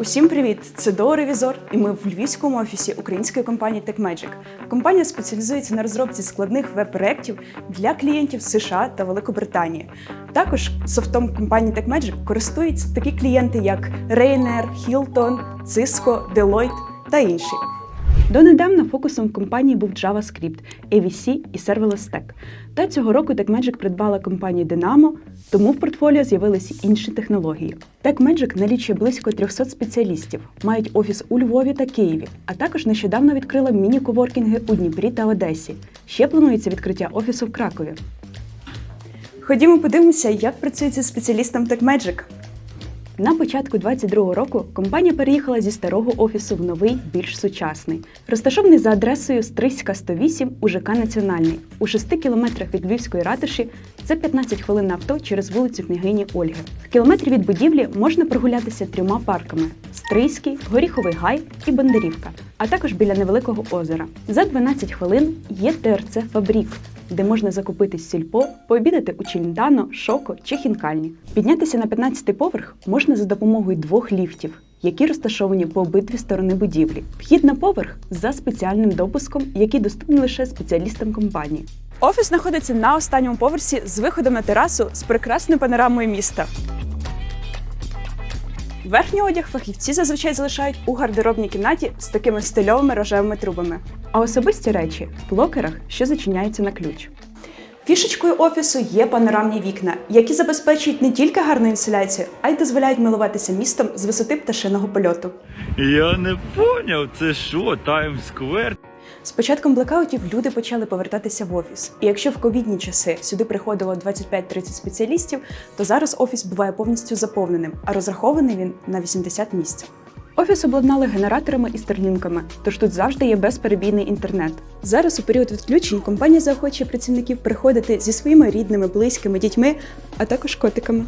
Усім привіт! Це До Ревізор, і ми в львівському офісі української компанії TechMagic. Компанія спеціалізується на розробці складних веб-проєктів для клієнтів США та Великобританії. Також софтом компанії TechMagic користуються такі клієнти, як Ryanair, Hilton, Cisco, Deloitte та інші. Донедавна фокусом компанії був JavaScript, AVC і Serverless Stack. Та цього року TechMagic придбала компанію Dynamo, тому в портфоліо з'явилися інші технології. TechMagic налічує близько 300 спеціалістів, мають офіс у Львові та Києві, а також нещодавно відкрила міні-коворкінги у Дніпрі та Одесі. Ще планується відкриття офісу в Кракові. Ходімо подивимося, як працює зі спеціалістом TechMagic. На початку 22-го року компанія переїхала зі старого офісу в новий, більш сучасний, розташований за адресою Стрийська 108 у ЖК Національний. У 6 кілометрах від Львівської ратуші це 15 хвилин на авто через вулицю княгині Ольги. В кілометрі від будівлі можна прогулятися трьома парками: Стрийський, Горіховий Гай і Бондарівка, а також біля невеликого озера. За 12 хвилин є ТРЦ Фабрік, де можна закупити сільпо, пообідати у Челентано, Шоко чи Хінкальні. Піднятися на 15-й поверх можна за допомогою двох ліфтів, які розташовані по обидві сторони будівлі. Вхід на поверх за спеціальним допуском, який доступний лише спеціалістам компанії. Офіс знаходиться на останньому поверсі з виходом на терасу з прекрасною панорамою міста. Верхній одяг фахівці зазвичай залишають у гардеробній кімнаті з такими стильовими рожевими трубами. А особисті речі в блокерах, що зачиняються на ключ. Фішечкою офісу є панорамні вікна, які забезпечують не тільки гарну інсуляцію, а й дозволяють милуватися містом з висоти пташиного польоту. Я не поняв, це що, Таймс-сквер? З початком блекаутів люди почали повертатися в офіс. І якщо в ковідні часи сюди приходило 25-30 спеціалістів, то зараз офіс буває повністю заповненим, а розрахований він на 80 місць. Офіс обладнали генераторами і стерлінками, тож тут завжди є безперебійний інтернет. Зараз у період відключень компанія заохочує працівників приходити зі своїми рідними, близькими, дітьми, а також котиками.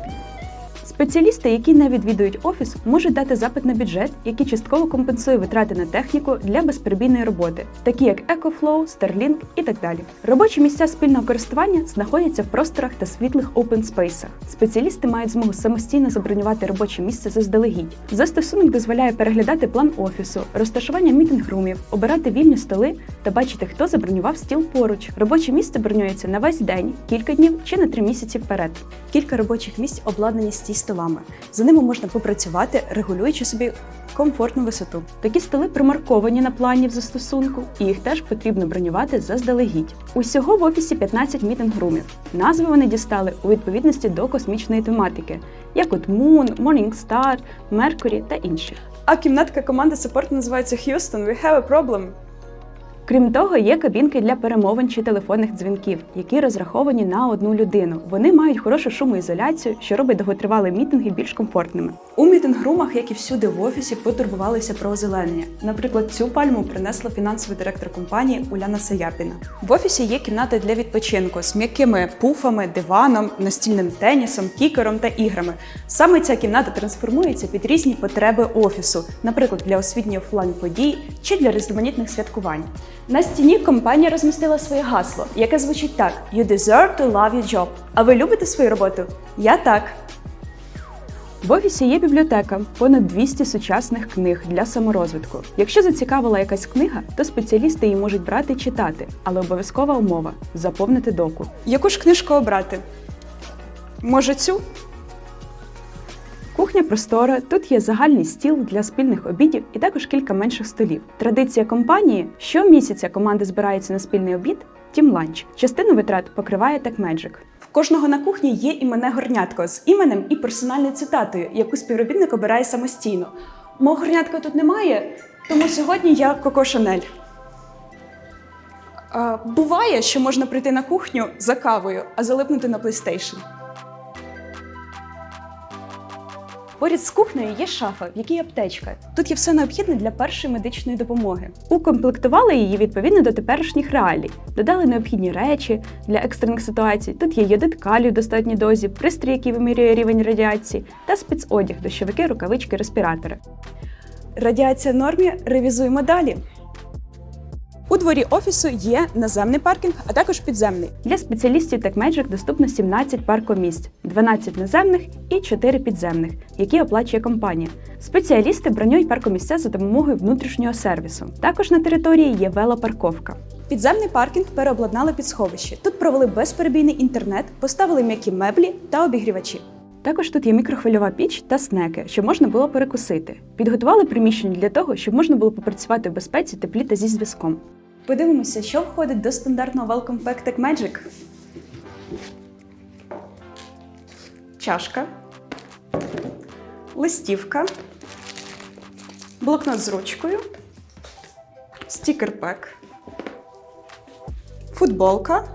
Спеціалісти, які не відвідують офіс, можуть дати запит на бюджет, який частково компенсує витрати на техніку для безперебійної роботи, такі як EcoFlow, Starlink і так далі. Робочі місця спільного користування знаходяться в просторах та світлих open space. Спеціалісти мають змогу самостійно забронювати робоче місце заздалегідь. Застосунок дозволяє переглядати план офісу, розташування мітинг-румів, обирати вільні столи та бачити, хто забронював стіл поруч. Робоче місце бронюється на весь день, кілька днів чи на три місяці вперед. Кілька робочих місць обладнані стій столами. За ними можна попрацювати, регулюючи собі комфортну висоту. Такі столи примарковані на плані в застосунку, і їх теж потрібно бронювати заздалегідь. Усього в офісі 15 мітинг-румів. Назви вони дістали у відповідності до космічної тематики, як от Moon, Morning Star, Mercury та інші. А кімнатка команди саппорту називається Houston, we have a problem. Крім того, є кабінки для перемовин чи телефонних дзвінків, які розраховані на одну людину. Вони мають хорошу шумоізоляцію, що робить довготривалі мітинги більш комфортними. У мітинг-румах, як і всюди в офісі, потурбувалися про озеленення. Наприклад, цю пальму принесла фінансовий директор компанії Уляна Саяпіна. В офісі є кімната для відпочинку з м'якими пуфами, диваном, настільним тенісом, кікером та іграми. Саме ця кімната трансформується під різні потреби офісу, наприклад, для освітньої офлайн подій чи для різноманітних святкувань. На стіні компанія розмістила своє гасло, яке звучить так: You deserve to love your job. А ви любите свою роботу? Я так. В офісі є бібліотека, понад 200 сучасних книг для саморозвитку. Якщо зацікавила якась книга, то спеціалісти її можуть брати і читати, але обов'язкова умова заповнити доку. Яку ж книжку обрати? Може, цю? Кухня простора, тут є загальний стіл для спільних обідів і також кілька менших столів. Традиція компанії щомісяця команда збирається на спільний обід. Тім ланч. Частину витрат покриває TechMagic. В кожного на кухні є іменне горнятко з іменем і персональною цитатою, яку співробітник обирає самостійно. Мого горнятка тут немає, тому сьогодні я Коко Шанель. Буває, що можна прийти на кухню за кавою, а залипнути на PlayStation. Поряд з кухнею є шафа, в якій аптечка. Тут є все необхідне для першої медичної допомоги. Укомплектували її відповідно до теперішніх реалій. Додали необхідні речі для екстрених ситуацій. Тут є йодит калію в достатній дозі, пристрій, який вимірює рівень радіації, та спецодяг, дощовики, рукавички, респіратори. Радіація нормі ревізуємо далі. Дворі офісу є наземний паркінг, а також підземний. Для спеціалістів TechMagic доступно 17 паркомісць, 12 наземних і 4 підземних, які оплачує компанія. Спеціалісти бронюють паркомісця за допомогою внутрішнього сервісу. Також на території є велопарковка. Підземний паркінг переобладнали під сховище. Тут провели безперебійний інтернет, поставили м'які меблі та обігрівачі. Також тут є мікрохвильова піч та снеки, щоб можна було перекусити. Підготували приміщення для того, щоб можна було попрацювати в безпеці, теплі та зі зв'язком. Подивимося, що входить до стандартного Welcome Pack Tech Magic. Чашка, листівка, блокнот з ручкою, стікер-пек, футболка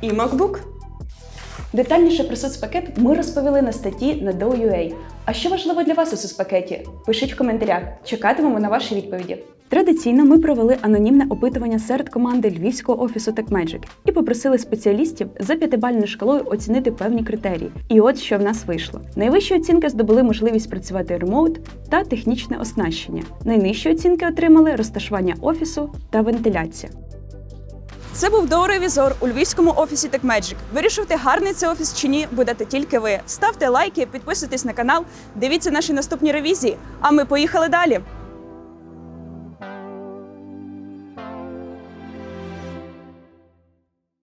і MacBook. Детальніше про соцпакет ми розповіли на статті на Do.ua. А що важливо для вас у соцпакеті? Пишіть в коментарях. Чекатимемо на ваші відповіді. Традиційно ми провели анонімне опитування серед команди львівського офісу TechMagic і попросили спеціалістів за п'ятибальною шкалою оцінити певні критерії. І от що в нас вийшло: найвищі оцінки здобули можливість працювати ремоут та технічне оснащення. Найнижчі оцінки отримали розташування офісу та вентиляція. Це був доу-ревізор у львівському офісі TechMagic. Вирішувати, гарний це офіс чи ні, будете тільки ви. Ставте лайки, підписуйтесь на канал, дивіться наші наступні ревізії. А ми поїхали далі.